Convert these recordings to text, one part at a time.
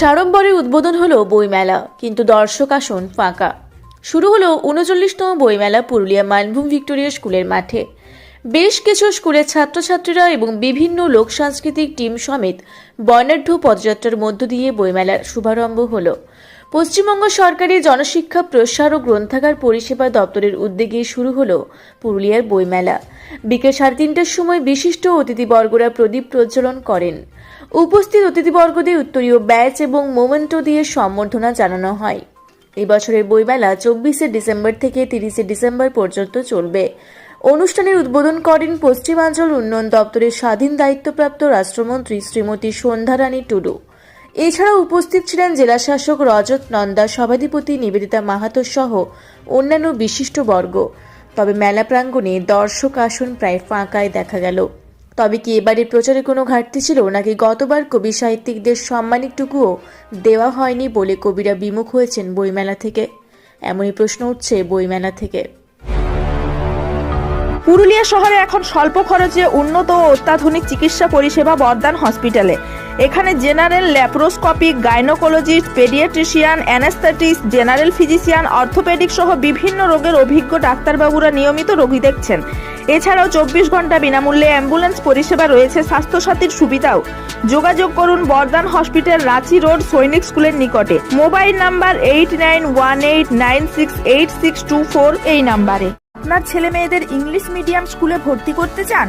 সাড়ম্বরে উদ্বোধন হলো বইমেলা, কিন্তু দর্শক আসন ফাঁকা। শুরু হলো উনচল্লিশতম বইমেলা পুরুলিয়া মানভূম ভিক্টোরিয়া স্কুলের মাঠে। বেশ কিছু স্কুলের ছাত্রছাত্রীরা এবং বিভিন্ন লোক সাংস্কৃতিক টিম সমেত বর্ণাঢ্য পদযাত্রার মধ্য দিয়ে বইমেলার শুভারম্ভ হলো। পশ্চিমবঙ্গ সরকারি জনশিক্ষা প্রসার ও গ্রন্থাগার পরিষেবা দপ্তরের উদ্যোগে শুরু হলো পুরুলিয়ার বইমেলা। বিকেল সাড়ে তিনটার সময় বিশিষ্ট অতিথিবর্গরা প্রদীপ প্রজ্বলন করেন। উপস্থিত অতিথিবর্গদের উত্তরীয় ব্যাচ এবং মোমেন্টো দিয়ে সম্বর্ধনা জানানো হয়। এই বছরের বইমেলা চব্বিশে ডিসেম্বর থেকে তিরিশে ডিসেম্বর পর্যন্ত চলবে। অনুষ্ঠানের উদ্বোধন করেন পশ্চিমাঞ্চল উন্নয়ন দপ্তরের স্বাধীন দায়িত্বপ্রাপ্ত রাষ্ট্রমন্ত্রী শ্রীমতী সন্ধ্যারানী টুডু। এছাড়া উপস্থিত ছিলেন জেলাশাসক রজত নন্দা, সভাধিপতি নিবেদিতা মাহাতো সহ অন্যান্য বিশিষ্ট বর্গ। তবে মেলা প্রাঙ্গণে দর্শক আসন প্রায় ফাঁকায় দেখা গেল। তবে কি এবারে প্রচারে কোনো ঘাটতি ছিল নাকি গতবার কবি সাহিত্যিকদের সম্মানিকটুকুও দেওয়া হয়নি বলে কবিরা বিমুখ হয়েছেন বইমেলা থেকে? এমনই প্রশ্ন উঠছে বইমেলা থেকে। পুরুলিয়া শহরে এখন স্বল্প খরচে উন্নত ও অত্যাধুনিক চিকিৎসা পরিষেবা বর্ধমান হসপিটালে। এখানে general laparoscopic gynaecologist paediatrician anaesthetist general physician, orthopaedic সহ বিভিন্ন রোগের অভিজ্ঞ ডাক্তারবাবুরা নিয়মিত রোগী দেখছেন। এছাড়াও চব্বিশ ঘণ্টা বিনামূল্যে অ্যাম্বুলেন্স পরিষেবা রয়েছে, স্বাস্থ্যসাথীর সুবিধাও। যোগাযোগ করুন বর্ধমান হসপিটাল, রাঁচি রোড, সৈনিক স্কুলের নিকটে। Mobile number eight nine one eight nine six eight six two four এই নাম্বারে। আপনার ছেলে মেয়েদের ইংলিশ মিডিয়াম স্কুলে ভর্তি করতে চান?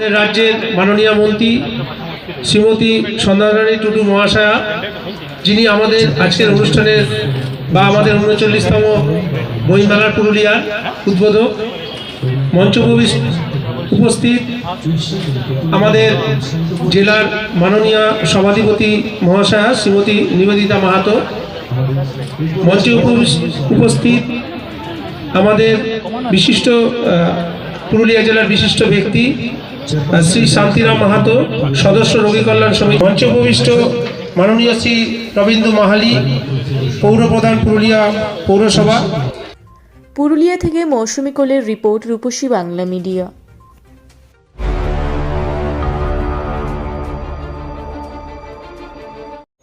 রাজ্যের মাননীয় মন্ত্রী শ্রীমতী সন্ধ্যারানী টুডু মহাশয়া, যিনি আমাদের আজকের অনুষ্ঠানের বা আমাদের উনচল্লিশতম বইমেলা পুরুলিয়ার উদ্বোধক মঞ্চ উপবিষ্ট- উপস্থিত আমাদের জেলার মাননীয় সভাধিপতি মহাশয়া শ্রীমতী নিবেদিতা মাহাতো, মঞ্চে উপস্থিত আমাদের বিশিষ্ট পুরুলিয়া জেলার বিশিষ্ট ব্যক্তি শ্রী শান্তিরাম মাহাতো, সদস্য রোগী কল্যাণ সমিতি মঞ্চ উপবিষ্ট মাননীয় শ্রী রবীন্দ্র মাহালি পৌরপ্রধান পুরুলিয়া পৌরসভা। পুরুলিয়া থেকে মৌসুমী কোলের রিপোর্ট রূপসী বাংলা মিডিয়া।